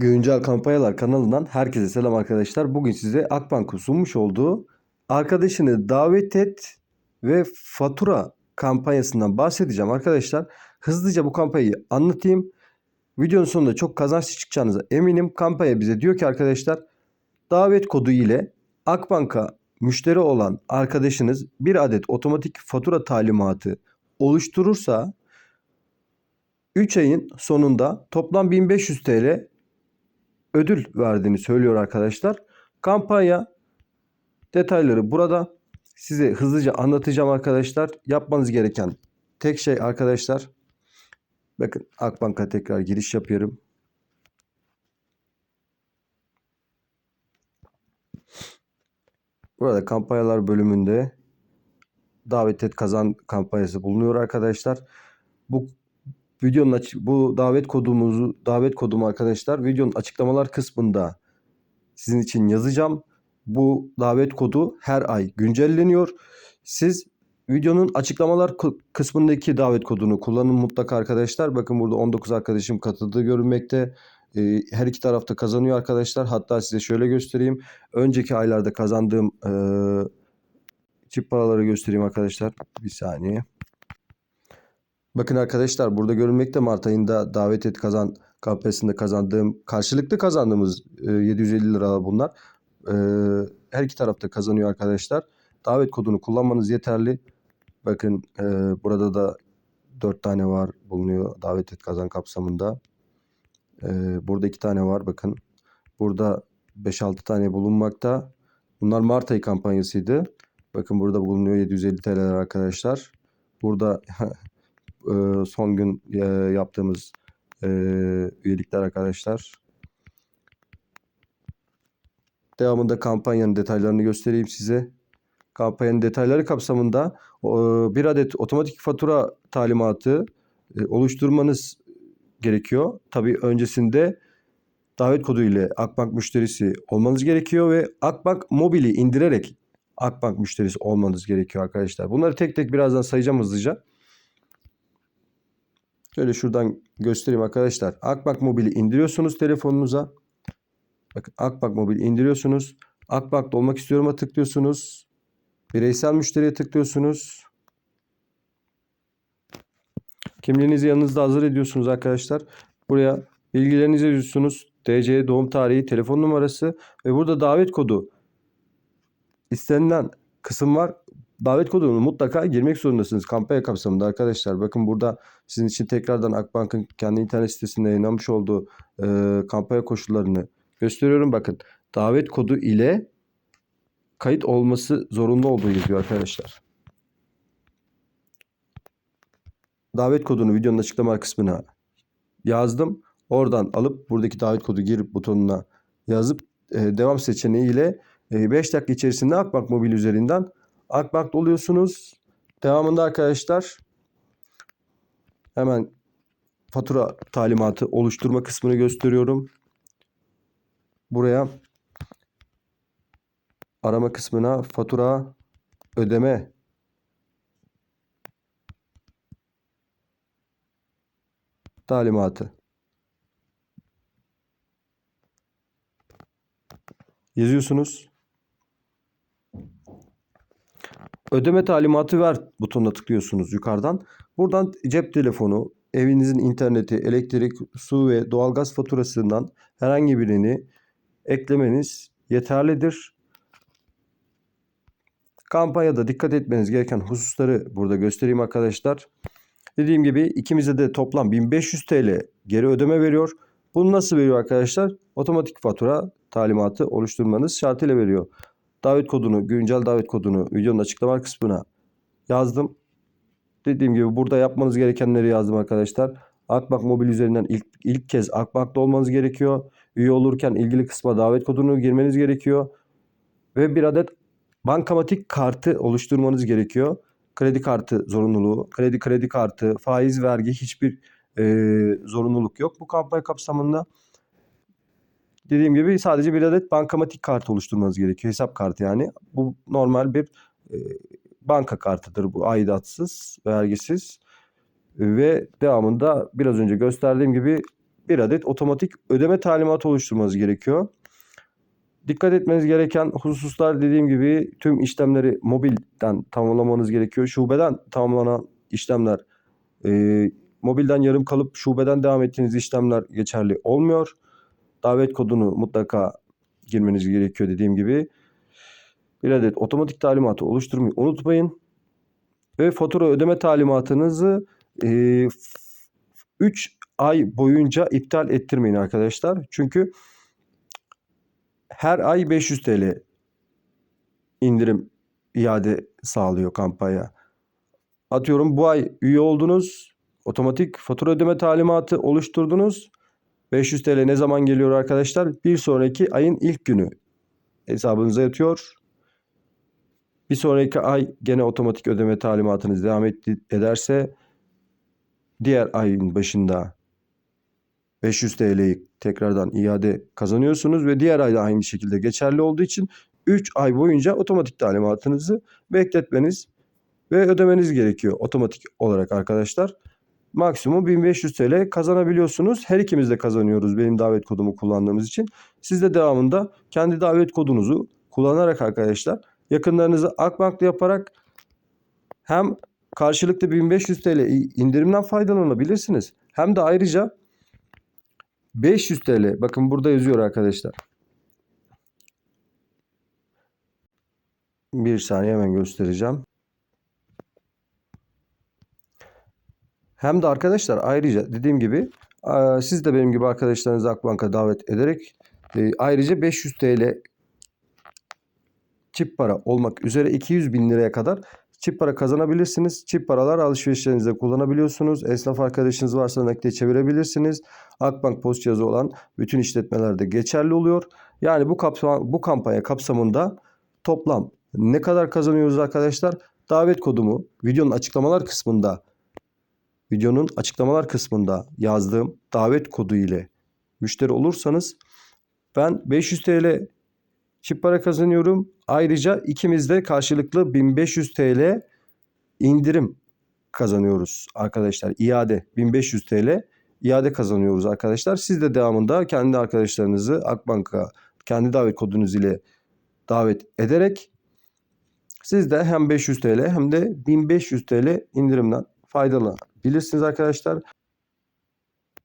Güncel Kampanyalar kanalından herkese selam arkadaşlar. Bugün size Akbank'ın sunmuş olduğu arkadaşını davet et ve fatura kampanyasından bahsedeceğim arkadaşlar. Hızlıca bu kampanyayı anlatayım. Videonun sonunda çok kazançlı çıkacağınıza eminim. Kampanya bize diyor ki arkadaşlar davet kodu ile Akbank'a müşteri olan arkadaşınız bir adet otomatik fatura talimatı oluşturursa 3 ayın sonunda toplam 1500 TL ödül verdiğini söylüyor arkadaşlar. Kampanya detayları burada. Size hızlıca anlatacağım arkadaşlar. Yapmanız gereken tek şey arkadaşlar. Bakın Akbank'a tekrar giriş yapıyorum. Burada kampanyalar bölümünde davet et kazan kampanyası bulunuyor arkadaşlar. Bu videonun açık bu davet kodumuzu davet kodumu arkadaşlar videonun açıklamalar kısmında sizin için yazacağım. Bu davet kodu her ay güncelleniyor. Siz videonun açıklamalar kı- kısmındaki davet kodunu kullanın mutlaka arkadaşlar. Bakın burada 19 arkadaşım katıldığı görünmekte. Ee, her iki tarafta kazanıyor arkadaşlar. Hatta size şöyle göstereyim. Önceki aylarda kazandığım eee çip paraları göstereyim arkadaşlar. Bir saniye. Bakın arkadaşlar burada görünmekte Mart ayında davet et kazan kampanyasında kazandığım karşılıklı kazandığımız e, 750 lira bunlar. E, her iki tarafta kazanıyor arkadaşlar. Davet kodunu kullanmanız yeterli. Bakın e, burada da 4 tane var bulunuyor davet et kazan kapsamında. E, burada 2 tane var bakın. Burada 5-6 tane bulunmakta. Bunlar Mart ayı kampanyasıydı. Bakın burada bulunuyor 750 TL arkadaşlar. Burada e, son gün e, yaptığımız e, üyelikler arkadaşlar. Devamında kampanyanın detaylarını göstereyim size. Kampanyanın detayları kapsamında e, bir adet otomatik fatura talimatı e, oluşturmanız gerekiyor. Tabii öncesinde davet kodu ile Akbank müşterisi olmanız gerekiyor ve Akbank mobili indirerek Akbank müşterisi olmanız gerekiyor arkadaşlar. Bunları tek tek birazdan sayacağım hızlıca. Şöyle şuradan göstereyim arkadaşlar. Akbank Mobil'i indiriyorsunuz telefonunuza. Bakın Akbank Mobil'i indiriyorsunuz. Akbank'ta olmak istiyorum'a tıklıyorsunuz. Bireysel müşteriye tıklıyorsunuz. Kimliğinizi yanınızda hazır ediyorsunuz arkadaşlar. Buraya bilgilerinizi yazıyorsunuz. TC, doğum tarihi, telefon numarası ve burada davet kodu istenilen kısım var. Davet kodunu mutlaka girmek zorundasınız kampanya kapsamında arkadaşlar. Bakın burada sizin için tekrardan Akbank'ın kendi internet sitesinde yayınlamış olduğu e, kampanya koşullarını gösteriyorum. Bakın davet kodu ile kayıt olması zorunlu olduğu yazıyor arkadaşlar. Davet kodunu videonun açıklama kısmına yazdım. Oradan alıp buradaki davet kodu gir butonuna yazıp e, devam seçeneğiyle 5 dakika içerisinde Akbank mobil üzerinden Akbank'ta oluyorsunuz. Devamında arkadaşlar hemen fatura talimatı oluşturma kısmını gösteriyorum. Buraya arama kısmına fatura ödeme talimatı yazıyorsunuz. Ödeme talimatı ver butonuna tıklıyorsunuz yukarıdan. Buradan cep telefonu, evinizin interneti, elektrik, su ve doğalgaz faturasından herhangi birini eklemeniz yeterlidir. Kampanyada dikkat etmeniz gereken hususları burada göstereyim arkadaşlar. Dediğim gibi ikimize de toplam 1500 TL geri ödeme veriyor. Bunu nasıl veriyor arkadaşlar? Otomatik fatura talimatı oluşturmanız şartıyla veriyor. Davet kodunu, güncel davet kodunu videonun açıklama kısmına yazdım. Dediğim gibi burada yapmanız gerekenleri yazdım arkadaşlar. Akbank mobil üzerinden ilk, ilk kez Akbank'ta olmanız gerekiyor. Üye olurken ilgili kısma davet kodunu girmeniz gerekiyor. Ve bir adet bankamatik kartı oluşturmanız gerekiyor. Kredi kartı zorunluluğu, kredi kredi kartı, faiz vergi hiçbir e, zorunluluk yok bu kampanya kapsamında. Dediğim gibi sadece bir adet bankamatik kart oluşturmanız gerekiyor. Hesap kartı yani. Bu normal bir e, banka kartıdır bu aidatsız, vergisiz. Ve devamında biraz önce gösterdiğim gibi bir adet otomatik ödeme talimatı oluşturmanız gerekiyor. Dikkat etmeniz gereken hususlar dediğim gibi tüm işlemleri mobilden tamamlamanız gerekiyor. Şubeden tamamlanan işlemler e, mobilden yarım kalıp şubeden devam ettiğiniz işlemler geçerli olmuyor. Davet kodunu mutlaka girmeniz gerekiyor dediğim gibi. Bir adet otomatik talimatı oluşturmayı unutmayın. Ve fatura ödeme talimatınızı 3 ay boyunca iptal ettirmeyin arkadaşlar. Çünkü her ay 500 TL indirim iade sağlıyor kampanya. Atıyorum bu ay üye oldunuz. Otomatik fatura ödeme talimatı oluşturdunuz. 500 TL ne zaman geliyor arkadaşlar? Bir sonraki ayın ilk günü hesabınıza yatıyor. Bir sonraki ay gene otomatik ödeme talimatınız devam ederse diğer ayın başında 500 TL'yi tekrardan iade kazanıyorsunuz ve diğer ayda aynı şekilde geçerli olduğu için 3 ay boyunca otomatik talimatınızı bekletmeniz ve ödemeniz gerekiyor otomatik olarak arkadaşlar. Maksimum 1500 TL kazanabiliyorsunuz. Her ikimiz de kazanıyoruz benim davet kodumu kullandığımız için. Siz de devamında kendi davet kodunuzu kullanarak arkadaşlar yakınlarınızı Akbank'la yaparak hem karşılıklı 1500 TL indirimden faydalanabilirsiniz. Hem de ayrıca 500 TL bakın burada yazıyor arkadaşlar. Bir saniye hemen göstereceğim. Hem de arkadaşlar ayrıca dediğim gibi siz de benim gibi arkadaşlarınızı Akbank'a davet ederek ayrıca 500 TL çip para olmak üzere 200 bin liraya kadar çip para kazanabilirsiniz. Çip paralar alışverişlerinizde kullanabiliyorsunuz. Esnaf arkadaşınız varsa nakite çevirebilirsiniz. Akbank post cihazı olan bütün işletmelerde geçerli oluyor. Yani bu kapsam, bu kampanya kapsamında toplam ne kadar kazanıyoruz arkadaşlar? Davet kodumu videonun açıklamalar kısmında videonun açıklamalar kısmında yazdığım davet kodu ile müşteri olursanız ben 500 TL çip para kazanıyorum. Ayrıca ikimiz de karşılıklı 1500 TL indirim kazanıyoruz arkadaşlar. İade 1500 TL iade kazanıyoruz arkadaşlar. Siz de devamında kendi arkadaşlarınızı Akbank'a kendi davet kodunuz ile davet ederek siz de hem 500 TL hem de 1500 TL indirimden faydalanabilirsiniz arkadaşlar.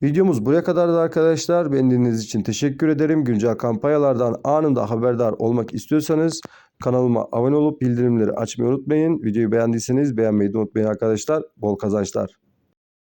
Videomuz buraya kadardı arkadaşlar. Beni dinlediğiniz için teşekkür ederim. Güncel kampanyalardan anında haberdar olmak istiyorsanız kanalıma abone olup bildirimleri açmayı unutmayın. Videoyu beğendiyseniz beğenmeyi de unutmayın arkadaşlar. Bol kazançlar.